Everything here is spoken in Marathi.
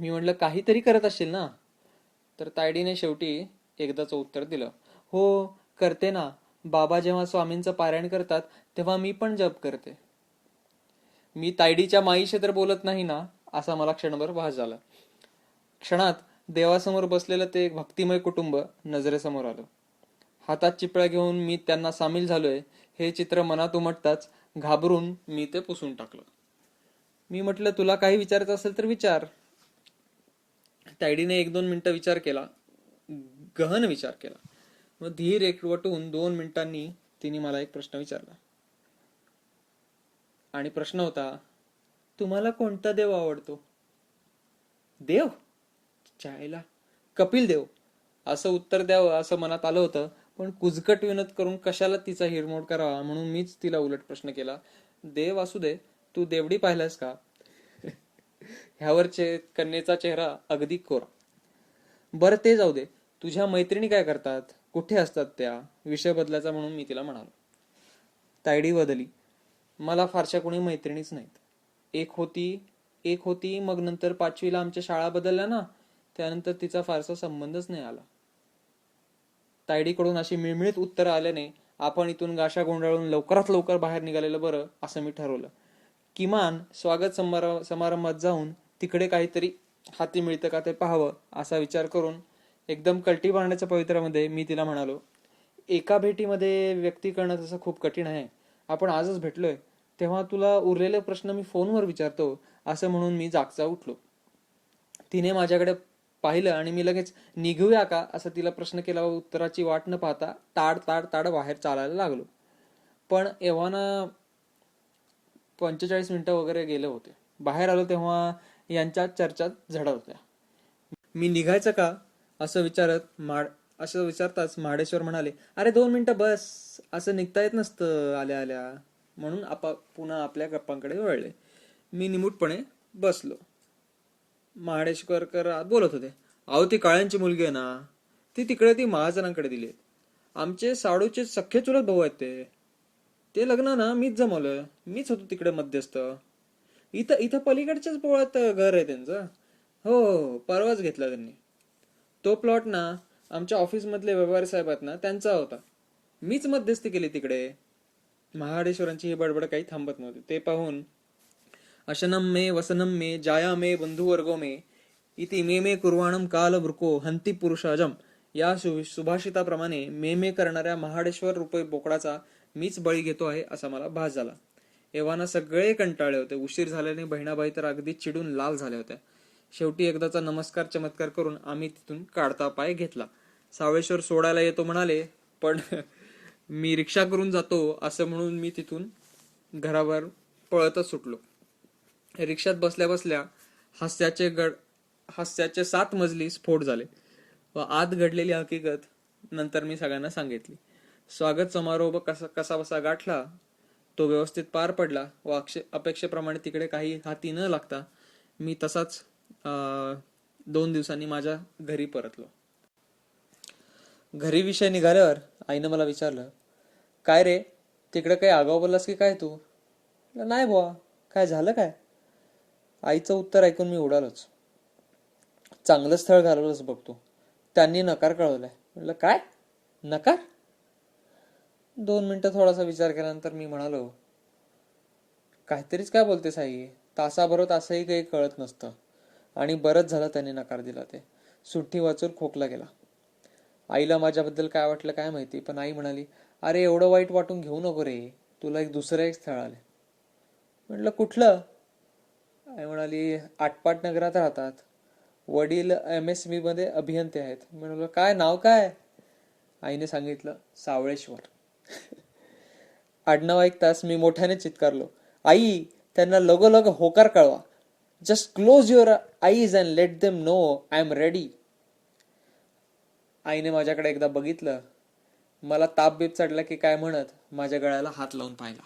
मी म्हटलं काहीतरी करत असशील ना? तर तायडीने शेवटी एकदाचं उत्तर दिलं हो करते ना. बाबा जेव्हा स्वामींचं पारायण करतात तेव्हा मी पण जप करते. मी तायडीच्या माईशी तर बोलत नाही ना? असा मला क्षणभर भास झाला. क्षणात देवासमोर बसलेलं ते एक भक्तिमय कुटुंब नजरेसमोर आलं. हातात चिपळ्या घेऊन मी त्यांना सामील झालोय हे चित्र मनात उमटताच घाबरून मी ते पुसून टाकलं. मी म्हटलं तुला काही विचारायचं असेल तर विचार. तायडीने एक दोन मिनिटं विचार केला. गहन विचार केला. मग धीर एकवटून दोन मिनिटांनी तिने मला एक प्रश्न विचारला. आणि प्रश्न होता तुम्हाला कोणता देव आवडतो? देव? चायला कपिल देव. असं उत्तर द्यावं असं मनात आलं होतं पण कुजकट विनत करून कशाला तिचा हिरमोड करावा म्हणून मीच तिला उलट प्रश्न केला. देव असू दे तू देवडी पाहिलास का? ह्यावरचे कन्येचा चेहरा अगदी कोरा. बरं ते जाऊ दे. तुझ्या मैत्रिणी काय करतात? कुठे असतात त्या? विषय बदलायचा म्हणून मी तिला म्हणालो. तायडी बदली. मला फारशा कोणी मैत्रिणीच नाहीत. एक होती एक होती मग नंतर पाचवीला आमच्या शाळा बदलल्या ना त्यानंतर तिचा फारसा संबंधच नाही आला. तायडीकडून अशी मिळमिळीत उत्तर आल्याने आपण इथून गाशा गोंधळून लवकरात लवकर बाहेर निघालेलं बरं असं मी ठरवलं. किमान स्वागत समारं समारंभात जाऊन तिकडे काहीतरी हाती मिळतं का ते पाहावं असा विचार करून एकदम कलटी मारण्याच्या पवित्र्यामध्ये मी तिला म्हणालो एका भेटीमध्ये व्यक्ती करणं तसं खूप कठीण आहे. आपण आजच भेटलोय. तेव्हा तुला उरलेले प्रश्न मी फोनवर विचारतो असं म्हणून मी जागचा उठलो. तिने माझ्याकडे पाहिलं आणि मी लगेच निघूया का? असं तिला प्रश्न केला व उत्तराची वाट न पाहता ताड ताड ताड बाहेर चालायला लागलो. पण एव्हाना पंचेचाळीस मिनिटं वगैरे गेले होते. बाहेर आलो तेव्हा यांच्या चर्चा झडत होत्या. मी निघायचं का? असं विचारत माड असं विचारताच महाडेश्वर म्हणाले अरे दोन मिनटं बस असं निघता येत नसतं आल्या आल्या. म्हणून आपा पुन्हा आपल्या गप्पांकडे वळले. मी निमूटपणे बसलो. महाडेश्वरकर बोलत होते अहो ती काळ्यांची मुलगी आहे ना? ती तिकडे ती महाजनांकडे दिली आमचे साडूचे सख्खे चुलत भाऊ आहेत ते. ते लग्न ना मीच जमवलं. मीच होतो तिकडे मध्यस्थ. इथं इथं पलीकडच्याच पोळ्यात घर आहे त्यांचं. हो, हो हो परवाच घेतला त्यांनी. तो प्लॉट ना आमच्या ऑफिसमधले व्यवहार साहेब आहेत ना त्यांचा होता. मीच मध्यस्थी केली तिकडे. महाडेश्वरांची ही बडबड काही थांबत नव्हती. ते पाहून अशनम मे वसनम मे जाया मे बंधुवर्गो मे इति मे मे कुर्वाणम काल वृको हंती पुरुषाजम. या सुभाषिताप्रमाणे मे मे करणाऱ्या महाडेश्वर रुपये बोकडाचा मीच बळी घेतो आहे असा मला भास झाला. एव्हाना सगळे कंटाळले होते. उशीर झाल्याने बहिणाबाई तर अगदी चिडून लाल झाल्या होत्या. शेवटी एकदाचा नमस्कार चमत्कार करून आम्ही तिथून काढता पाय घेतला. सावळेश्वर सोडायला येतो म्हणाले पण मी रिक्षा करून जातो असं म्हणून मी तिथून घरावर पळतच सुटलो. रिक्षात बसल्या बसल्या हास्याचे गड हास्याचे सात मजली स्फोट झाले व आत घडलेली हकीकत नंतर मी सगळ्यांना सांगितली. स्वागत समारोह कसा कसा बसा गाठला तो व्यवस्थित पार पडला. व अक्षे अपेक्षेप्रमाणे तिकडे काही हाती न लागता मी तसाच दोन दिवसांनी माझ्या घरी परतलो. घरी विषय निघाल्यावर आईनं मला विचारलं काय रे तिकडे काही आगाव बोललास की काय तू? नाही बुवा काय झालं काय? आईचं उत्तर ऐकून मी उडालोच चांगलं स्थळ घालवलंच बघतो त्यांनी नकार कळवलाय. म्हटलं काय? नकार? दोन मिनटं थोडासा विचार केल्यानंतर मी म्हणालो काहीतरीच काय बोलते साई तासाभर असंही काही कळत नसतं. आणि बरंच झालं त्याने नकार दिला ते. सुट्टी वाचून खोकला गेला. आईला माझ्याबद्दल काय वाटलं काय माहिती पण आई म्हणाली अरे एवढं वाईट वाटून घेऊ नको रे. तुला एक दुसरं एक स्थळ आले म्हटलं कुठलं? आई म्हणाली आटपाट नगरात राहतात. वडील एम एस बी मध्ये अभियंते आहेत. मी काय? नाव काय? आईने सांगितलं सावळेश्वर. आडनाव ऐकताच मी मोठ्याने चित्कारलो. आई त्यांना लगोलग होकार कळवा. Just close your eyes and let them know I am ready आईने माझ्याकडे एकदा बघितलं. मला ताप बीप चढला की काय म्हणत? माझ्या गळ्याला हात लावून पाहिला.